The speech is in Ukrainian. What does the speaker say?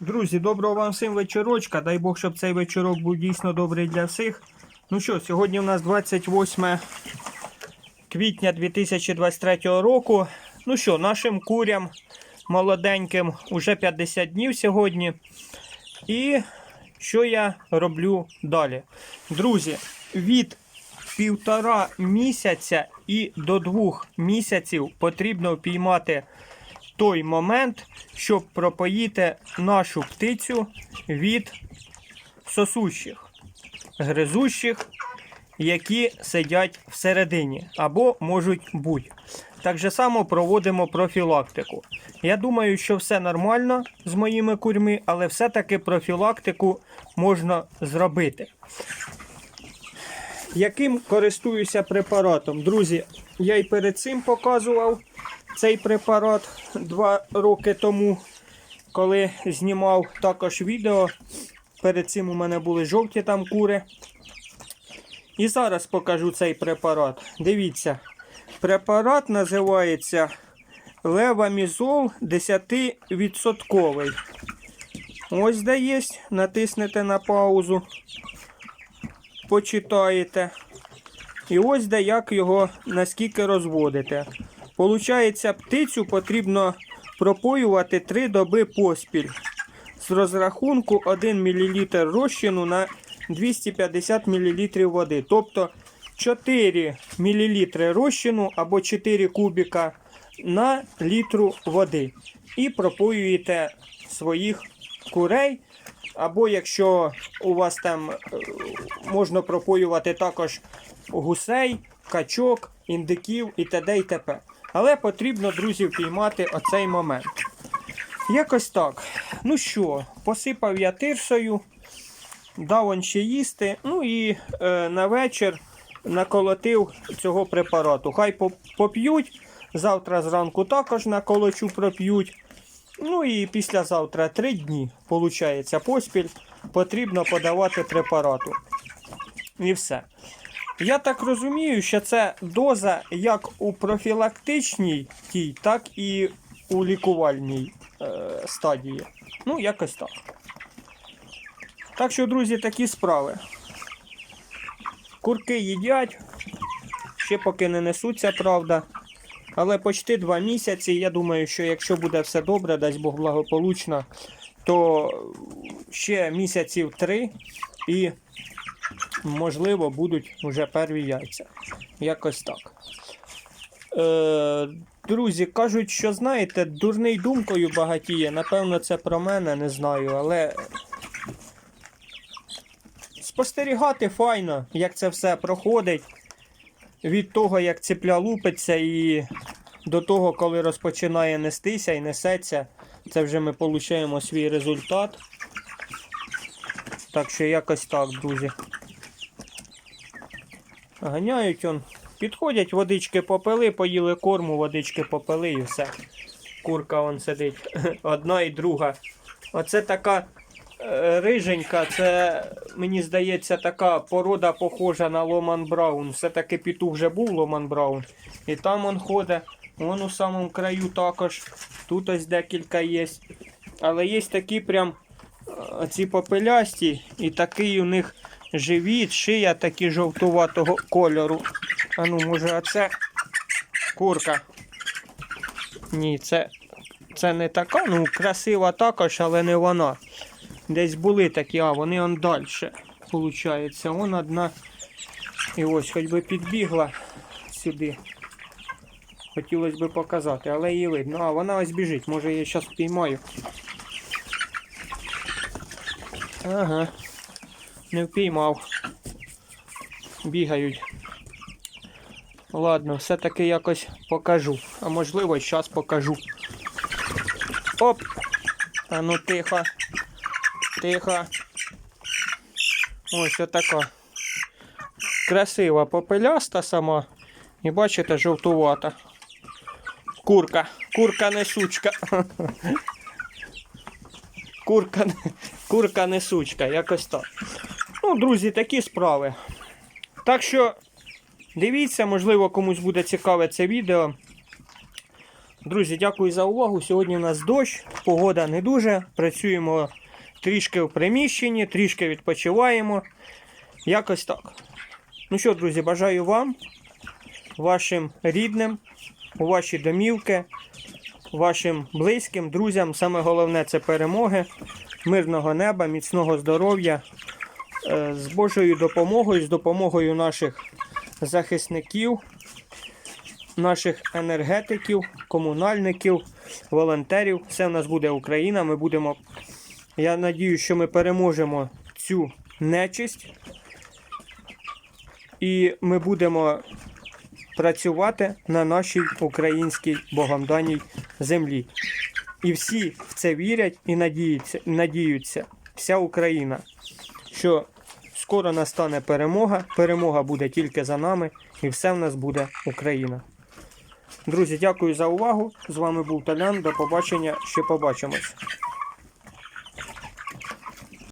Друзі, доброго вам всім вечорочка. Дай Бог, щоб цей вечорок був дійсно добрий для всіх. Ну що, сьогодні у нас 28 квітня 2023 року. Ну що, нашим курям молоденьким уже 50 днів сьогодні. І що я роблю далі? Друзі, від півтора місяця і до двох місяців потрібно впіймати той момент, щоб пропоїти нашу птицю від сосущих, гризущих, які сидять всередині або можуть бути. Так же само проводимо профілактику. Я думаю, що все нормально з моїми курьми, але все-таки профілактику можна зробити. Яким користуюся препаратом? Друзі, я й перед цим показував цей препарат два роки тому, коли знімав також відео. Перед цим у мене були жовті там кури. І зараз покажу цей препарат. Дивіться, препарат називається Левамізол 10%. Ось де є, натиснете на паузу, почитаєте. І ось де як його наскільки розводите. Получається, птицю потрібно пропоювати 3 доби поспіль. З розрахунку 1 мл розчину на 250 мл води. Тобто 4 мл розчину або 4 кубіка на літру води. І пропоюєте своїх курей. Або якщо у вас там е, можна пропоювати також гусей, качок, індиків і т.д. і т.п. Але потрібно, друзі, впіймати оцей момент. Якось так. Ну що, посипав я тирсою, дав он ще їсти. Ну і е, на вечір наколотив цього препарату. Хай поп'ють. Завтра зранку також наколочу, проп'ють. Ну і післязавтра три дні, виходить, поспіль потрібно подавати препарату. І все. Я так розумію, що це доза як у профілактичній тій, так і у лікувальній е, стадії. Ну, якось так. Так що, друзі, такі справи. Курки їдять, ще поки не несуться, правда. Але почти два місяці. Я думаю, що якщо буде все добре, дасть Бог благополучно, то ще місяців три і можливо, будуть вже перві яйця. Якось так. Е, друзі, кажуть, що знаєте, дурний думкою багатіє. Напевно, це про мене, не знаю, але спостерігати файно, як це все проходить. Від того, як цепля лупиться, і до того, коли розпочинає нестися і несеться, це вже ми отримуємо свій результат. Так що якось так, друзі. Ганяють он. Підходять, водички попили, поїли корму, водички попили і все. Курка он сидить. Одна і друга. Оце така е, риженька, це, мені здається, така порода похожа на Ломан Браун. Все-таки пітух вже був Ломан Браун. І там он ходить. Вон у самому краю також. Тут ось декілька є. Але є такі прям е, ці попелясті, і такий у них живіт, шия такі жовтуватого кольору. А ну, може, а це курка. Ні, це, це не така, ну красива також, але не вона. Десь були такі, а вони он далі. Получається, вон одна. І ось хоч би підбігла сюди. Хотілося б показати, але її видно. А, вона ось біжить, може я її зараз впіймаю. Ага. Не впіймав. Бігають. Ладно, все-таки якось покажу. А можливо, зараз покажу. Оп! А ну тихо. Тихо. Ось отака. Красива попеляста сама. І бачите, жовтувата. Курка. Курка не сучка. Курка, не- курка не сучка, якось так. Ну, друзі, такі справи. Так що дивіться, можливо, комусь буде цікаве це відео. Друзі, дякую за увагу. Сьогодні у нас дощ, погода не дуже. Працюємо трішки в приміщенні, трішки відпочиваємо. Якось так. Ну що, друзі, бажаю вам, вашим рідним, у ваші домівки, вашим близьким, друзям. Саме головне це перемоги, мирного неба, міцного здоров'я. Е, З Божою допомогою, з допомогою наших захисників, наших енергетиків, комунальників, волонтерів. Все в нас буде Україна. Ми будемо. Я надію, що ми переможемо цю нечисть. І ми будемо працювати на нашій українській Богом даній землі. І всі в це вірять і надіються, надіються, вся Україна, що скоро настане перемога. Перемога буде тільки за нами, і все в нас буде Україна. Друзі, дякую за увагу. З вами був Талян. До побачення. Ще побачимось.